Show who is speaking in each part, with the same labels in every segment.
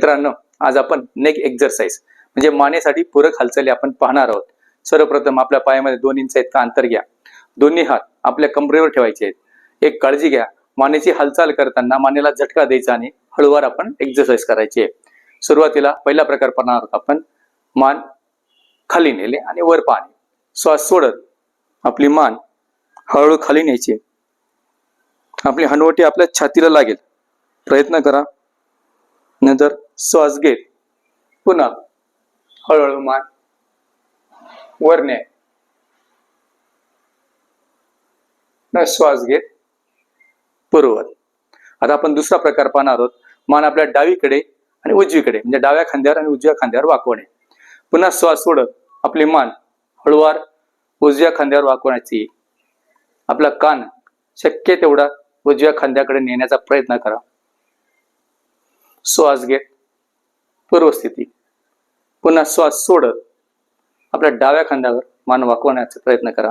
Speaker 1: मित्रांनो आज आपण नेक एक्झरसाइज म्हणजे मानेसाठी पूरक हालचाली आपण पाहणार आहोत. सर्वप्रथम आपल्या पायामध्ये दोन इंच इतका अंतर घ्या. दोन्ही हात आपल्या कमरेवर ठेवायचे आहेत. एक काळजी घ्या. मानेची हालचाल करताना मानेला झटका द्यायचा आणि हळूवार आपण एक्झरसाइज करायची आहे. सुरुवातीला पहिला प्रकार पाहणार आहोत आपण. मान खाली नेले आणि वर पाहणे. श्वास सोडत आपली मान हळूहळू खाली न्यायची. आपली हनवटी आपल्या छातीला लागेल. प्रयत्न करा. नंतर श्वास घेत पुन्हा हळूहळू मान. वर न्याय न श्वास घेत पूर्वत आता आपण दुसरा प्रकार पाहणार आहोत. मान आपल्या डावीकडे आणि उजवीकडे म्हणजे डाव्या खांद्यावर आणि उजव्या खांद्यावर वाकवणे. पुन्हा श्वास सोडत आपली मान हळुवार उजव्या खांद्यावर वाकवण्याची. आपला कान शक्य तेवढा उजव्या खांद्याकडे नेण्याचा प्रयत्न करा. श्वास घेत पूर्वस्थिती. पुन्हा श्वास सोडत आपल्या डाव्या खांद्यावर मान वाकवण्याचा प्रयत्न करा.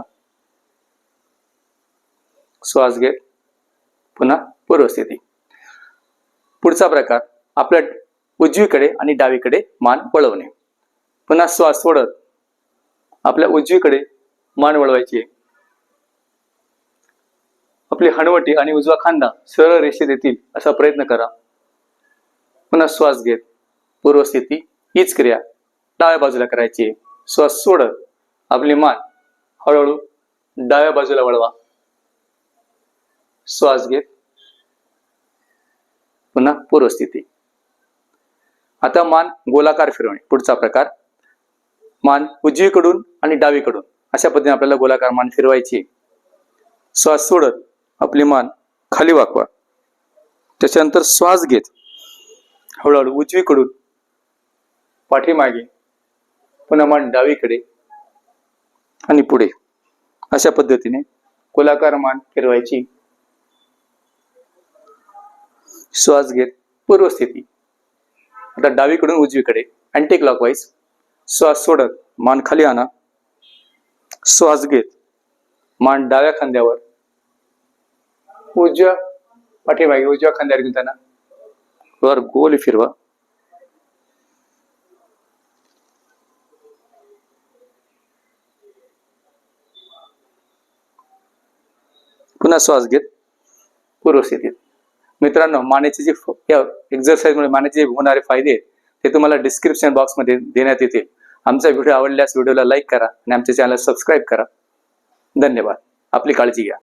Speaker 1: श्वास घेत पुन्हा पूर्वस्थिती. पुढचा प्रकार आपल्या उजवीकडे आणि डावीकडे मान वळवणे. पुन्हा श्वास सोडत आपल्या उजवीकडे मान वळवायची. आपली हणवटी आणि उजवा खांदा सरळ रेषेत येतील असा प्रयत्न करा. पुन्हा श्वास घेत पूर्वस्थिती हीच क्रिया. डाव्या बाजूला करायची आहे. श्वास सोडत आपली मान. हळूहळू डाव्या बाजूला वळवा. श्वास घेत. पुन्हा पूर्वस्थिती. आता मान गोलाकार फिरवणे. पुढचा प्रकार. मान उजवीकडून आणि डावीकडून. अशा पद्धतीने आपल्याला गोलाकार मान फिरवायची श्वास सोडत आपली मान खाली वाकवा. त्याच्यानंतर श्वास घेत. हळूहळू उजवीकडून पाठीमागे पुन्हा मान डावीकडे आणि पुढे. अशा पद्धतीने गोलाकार मान फिरवायची. श्वास घेत पूर्वस्थिती. आता डावीकडून उजवीकडे अँटी क्लॉकवाईज श्वास सोडत मान खाली आणा. श्वास घेत मान डाव्या खांद्यावर. उजव्या पाठीमागे उजव्या खांद्यावर घेऊन त्यांना वर गोल फिरवा. पुन्हा श्वास घेत पूर्वस्थितीत मित्रांनो मानेचे जे या एक्झरसाईजमुळे मानेचे जे होणारे फायदे ते तुम्हाला डिस्क्रिप्शन बॉक्समध्ये देण्यात येतील. आमचा व्हिडिओ आवडल्यास व्हिडिओला लाईक करा आणि आमच्या चॅनल सबस्क्राईब करा. धन्यवाद. आपली काळजी घ्या.